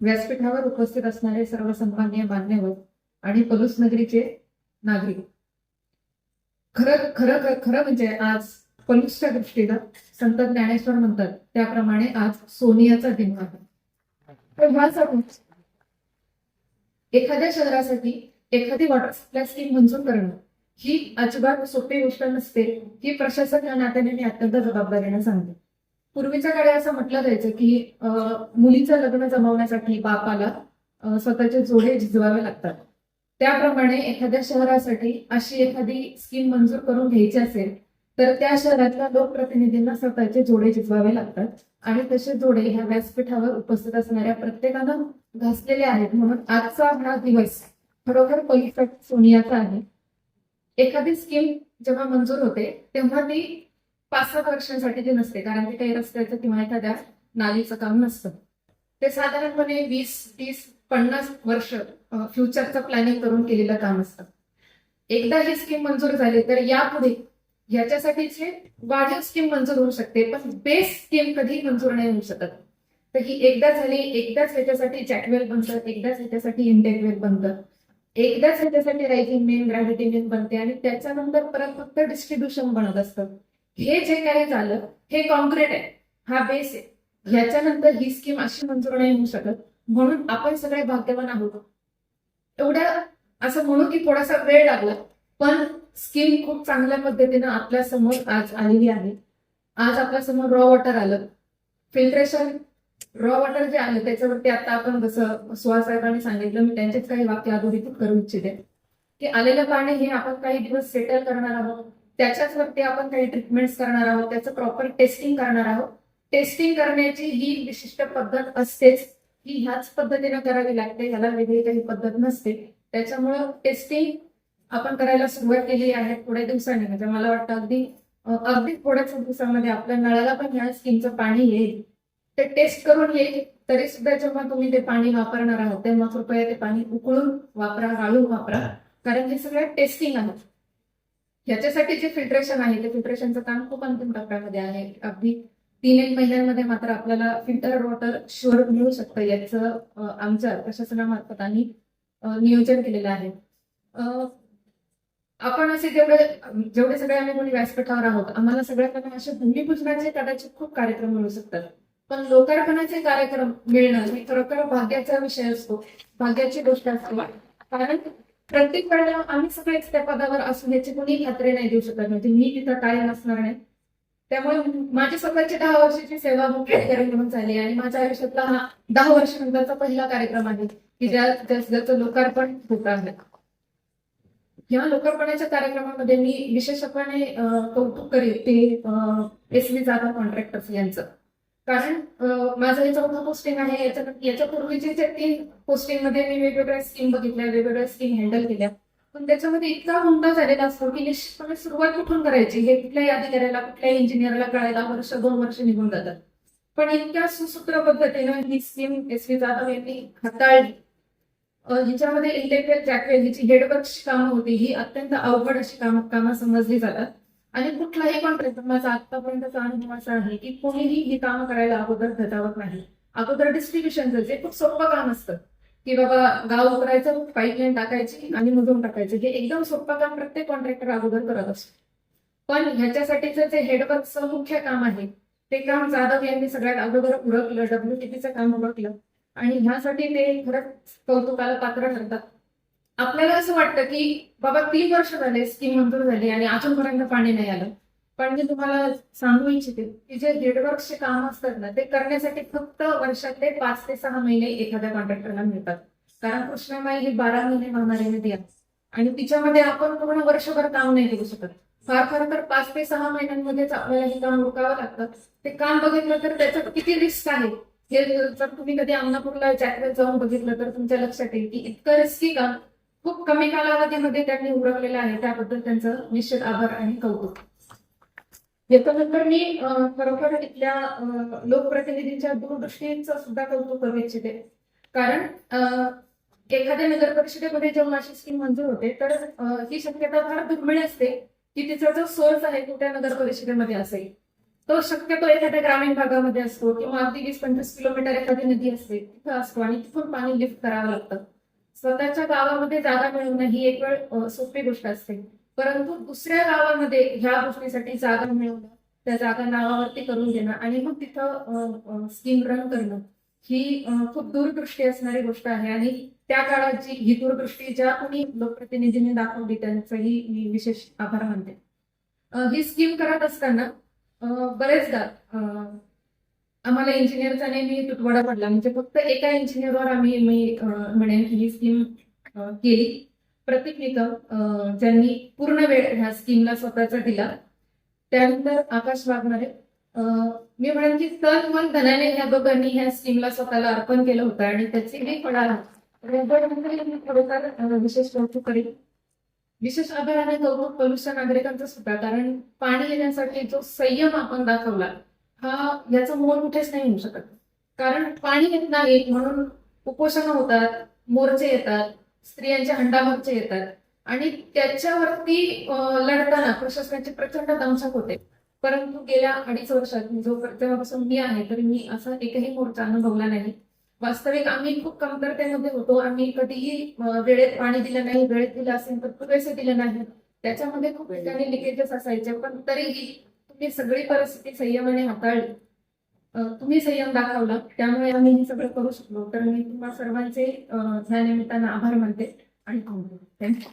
व्यासपीठावर उपस्थित असणारे सर्व सन्मान्य मान्यवर आणि पलूस नगरीचे नागरिक. खरं खरं खरं- म्हणजे आज पलूसच्या दृष्टीनं संत ज्ञानेश्वर म्हणतात त्याप्रमाणे आज सोनियाचा दिन आहे. तर ह्यासाठी एखाद्या शहरासाठी एखादी वॉटर सप्लाय स्कीम मंजूर करणं ही अजिबात सोपी गोष्ट नसते ही प्रशासक या नात्याने मी अत्यंत जबाबदारीने सांगते. पूर्वीच्या काळी असं म्हटलं जायचं की मुलीचं लग्न जमवण्यासाठी बापाला स्वतःचे जोडे झिजवावे लागतात. त्याप्रमाणे एखाद्या शहरासाठी अशी एखादी स्कीम मंजूर करून घ्यायची असेल तर त्या शहरातल्या लोकप्रतिनिधींना स्वतःचे जोडे झिजवावे लागतात. आणि तसे जोडे ह्या व्यासपीठावर उपस्थित असणाऱ्या प्रत्येकानं घासलेले आहेत. म्हणून आजचा हा दिवस खरोखर पवित्र सोनियाचा आहे. एखादी स्कीम जेव्हा मंजूर होते तेव्हा ती पाच सात ते नसते कारण ते काही रस्त्याचं किंवा एखाद्या नालीचं काम नसतं. ते साधारणपणे वीस तीस पन्नास वर्ष फ्युचरचं प्लॅनिंग करून केलेलं काम असतं. एकदा ही स्कीम मंजूर झाली तर यापुढे ह्याच्यासाठीचे वाढीव स्कीम मंजूर होऊ शकते पण बेस स्कीम कधी मंजूर नाही होऊ शकत. तर ही एकदा झाली एकदाच ह्याच्यासाठी जॅकवेल बनतं एकदाच ह्याच्यासाठी इंटेकवेल बनतं. एकदाच ह्याच्यासाठी रायझिंग मेन ग्रॅव्हिटी मेन बनते आणि त्याच्यानंतर परत फक्त डिस्ट्रीब्युशन बनत असतं. हे जे काही झालं हे कॉन्क्रीट आहे. हा बेस आहे. याच्यानंतर ही स्कीम अशी मंजूर नाही होऊ शकत. म्हणून आपण सगळे भाग्यवान आहोत. एवढ्या असं म्हणू की थोडासा वेळ लागला पण स्कीम खूप चांगल्या पद्धतीनं आपल्यासमोर आज आलेली आहे. आज आपल्यासमोर रॉ वॉटर आलं. फिल्ट्रेशन रॉ वॉटर जे आलं त्याच्यावरती आता आपण जसं सुहास साहेबांनी सांगितलं मी त्यांचेच काही वाक्य अधोरेखित करू इच्छिते. की आलेलं पाणी हे आपण काही दिवस सेटल करणार आहोत. त्याच्याच वरती आपण काही ट्रीटमेंट्स करणार आहोत त्याचं प्रॉपर टेस्टिंग करणार आहोत. टेस्टिंग करण्याची ही विशिष्ट पद्धत असतेच. ही ह्याच पद्धतीने करावी लागते ह्याला वेगळी काही पद्धत नसते. त्याच्यामुळं टेस्टिंग आपण करायला सुरुवात केली आहे थोड्या दिवसांनी. म्हणजे मला वाटतं अगदी अगदी थोड्याच दिवसामध्ये आपल्या नळाला पण ह्या स्कीमचं पाणी येईल. ते टेस्ट करून येईल तरी सुद्धा जेव्हा तुम्ही ते पाणी वापरणार आहात तेव्हा कृपया ते पाणी उकळून वापरा गाळून वापरा. कारण हे सगळं टेस्टिंग आहे. ह्याच्यासाठी जे फिल्ट्रेशन आहे ते फिल्ट्रेशनचं काम खूप अंतिम टप्प्यामध्ये आहे. अगदी तीन एक महिन्यांमध्ये मात्र आपल्याला फिल्टर वॉटर शुअर मिळू शकतं याचं आमच्या प्रशासनामार्फत आम्ही नियोजन केलेलं आहे. आपण असे जेवढे जेवढे सगळे आम्ही कोणी व्यासपीठावर आहोत आम्हाला सगळ्यांना असे भूमिपूजनाचे कदाचित खूप कार्यक्रम मिळू शकतात. पण लोकार्पणाचे कार्यक्रम मिळणं हे खरोखर भाग्याचा विषय असतो भाग्याची गोष्ट असते. कारण प्रत्येक वेळेला आम्ही सगळेच त्या पदावर असू याची कोणी खात्री नाही देऊ शकत नव्हती. मी तिथं कायम असणार नाही. त्यामुळे माझी स्वतःची दहा वर्षाची सेवा मुख्य कार्यक्रम झाली आणि माझ्या आयुष्यातला हा दहा वर्षानंतरचा पहिला कार्यक्रम आहे की ज्या ज्याचं लोकार्पण होत आहे. या लोकार्पणाच्या कार्यक्रमामध्ये मी विशेषपणे कौतुक करेल ते एस व्ही जाधव कॉन्ट्रॅक्टर्स यांचं. कारण माझा माझं हे चौथा पोस्टिंग आहे याच्या याच्यापूर्वीचे जे तीन पोस्टिंगमध्ये मी वेगवेगळ्या स्कीम बघितल्या वेगवेगळ्या स्कीम हँडल केल्या. पण त्याच्यामध्ये इतका हुंडा झालेला असतो की निश्चितपणे सुरुवात कुठून करायची? हे कुठल्याही अधिकाऱ्याला कुठल्याही इंजिनियरला कळायला वर्ष दोन वर्ष निघून जातात. पण इतक्या सुसूत्र पद्धतीनं ही स्कीम एस व्ही जाधव यांनी हाताळली. हिच्यामध्ये इंटेग्रेट जॅकवेल हिची हेडवर्कची कामं होती. ही अत्यंत अवघड अशी कामं कामं समजली जातात. आणि कुठलाही कॉन्ट्रॅक्टर माझा आतापर्यंतचा अनुभव असा आहे की कोणीही ही कामं करायला अगोदर धजावत नाही. अगोदर डिस्ट्रीब्युशन जे खूप सोपं काम असतं. की बाबा गाव उकरायचं पाईपलाईन टाकायची आणि मुजून टाकायचं. हे एकदम सोपं काम प्रत्येक कॉन्ट्रॅक्टर अगोदर करत असतो. पण ह्याच्यासाठीचं जे हेडवर्कचं मुख्य काम आहे ते काम जाधव यांनी सगळ्यात अगोदर उरकलं डब्ल्यूटीपीचं काम उरकलं. आणि ह्यासाठी ते खरंच कौतुकाला पात्र ठरतात. आपल्याला असं वाटतं की बाबा तीन वर्ष झाले स्कीम मंजूर झाली आणि अजूनपर्यंत पाणी नाही आलं. पण मी तुम्हाला सांगू इच्छिते की जे हेडवर्कचे काम असतात ना ते करण्यासाठी फक्त वर्षातले पाच ते सहा महिने एखाद्या कॉन्ट्रॅक्टरला मिळतात. कारण कृष्णामाई ही बारा महिने वाहणारी नदी आहे. आणि तिच्यामध्ये आपण पूर्ण वर्षभर काम नाही करू शकत. फार फार तर पाच ते सहा महिन्यांमध्येच आपल्याला हे काम रोखावं लागतं. ते काम बघितलं तर त्याच्यात किती रिस्क आहे? हे जर तुम्ही कधी अमनापूरला जॅकेट जाऊन बघितलं तर तुमच्या लक्षात येईल की इतकं रिस्की काम खूप कमी कालावधीमध्ये त्यांनी उरकलेलं आहे. त्याबद्दल त्यांचं निश्चित आभार आणि कौतुक. याच्यानंतर मी खरोखर इथल्या लोकप्रतिनिधींच्या दूरदृष्टीचं सुद्धा कौतुक करू इच्छिते. कारण एखाद्या नगर परिषदेमध्ये जेव्हा अशी स्कीम मंजूर होते तर ही शक्यता फार दुर्मिळ असते की तिचा जो सोर्स आहे तो त्या नगर परिषदेमध्ये असेल. तो शक्यतो एखाद्या ग्रामीण भागामध्ये असतो किंवा अगदी वीस पंचवीस किलोमीटर एखादी नदी असते तिथं असतो आणि तिथून पाणी लिफ्ट करावं लागतं. स्वतःच्या गावामध्ये जागा मिळवणं ही एक वेळ सोपी गोष्ट असते. परंतु दुसऱ्या गावामध्ये ह्या गोष्टीसाठी जागा मिळवणं त्या जागा नावावरती करून देणं आणि मग तिथं स्कीम रन करणं ही खूप दूरदृष्टी असणारी गोष्ट आहे. आणि त्या काळात जी ही दूरदृष्टी ज्या कोणी लोकप्रतिनिधींनी दाखवली त्यांचंही मी विशेष आभार मानते. ही स्कीम करत असताना बरेचदा आम्हाला इंजिनियरचा नेहमी तुटवडा पडला. म्हणजे फक्त एका इंजिनियरवर आम्ही मी म्हणेन की ही स्कीम केली. प्रतीक निकम ज्यांनी पूर्ण वेळ ह्या स्कीमला स्वतःचा दिला. त्यानंतर आकाश वाघमारे मी म्हणेन की तन मन धनाने ह्या दोघांनी ह्या स्कीमला स्वतःला अर्पण केलं होतं आणि त्याची मी फळा थोडंफार विशेष कौतुक करेन. विशेष आभाराने कौतुक पलूच्या नागरिकांचा सुद्धा कारण पाणी येण्यासाठी जो संयम आपण दाखवला हा याचा मोल कुठेच नाही होऊ शकत. कारण पाणी येत नाही म्हणून उपोषण होतात मोर्चे येतात स्त्रियांचे हंडाभरचे येतात. आणि त्याच्यावरती लढताना प्रशासनाची प्रचंड दंशक होते. परंतु गेल्या अडीच वर्षात जो तेव्हापासून मी आहे तरी मी असा एकही मोर्चा अनुभवला नाही. वास्तविक आम्ही खूप कमतरतेमध्ये होतो. आम्ही कधीही वेळेत पाणी दिलं नाही वेळेत दिलं असेल तर पुरेसे दिले नाही. त्याच्यामध्ये खूप ठिकाणी लिकेजेस असायचे पण तरीही तुम्ही सगळी परिस्थिती संयमाने हाताळली. तुम्ही संयम दाखवला त्यामुळे आम्ही हे सगळं करू शकलो. तर मी तुम्हा सर्वांचे अं, निमित्तानं आभार मानते आणि थँक्यू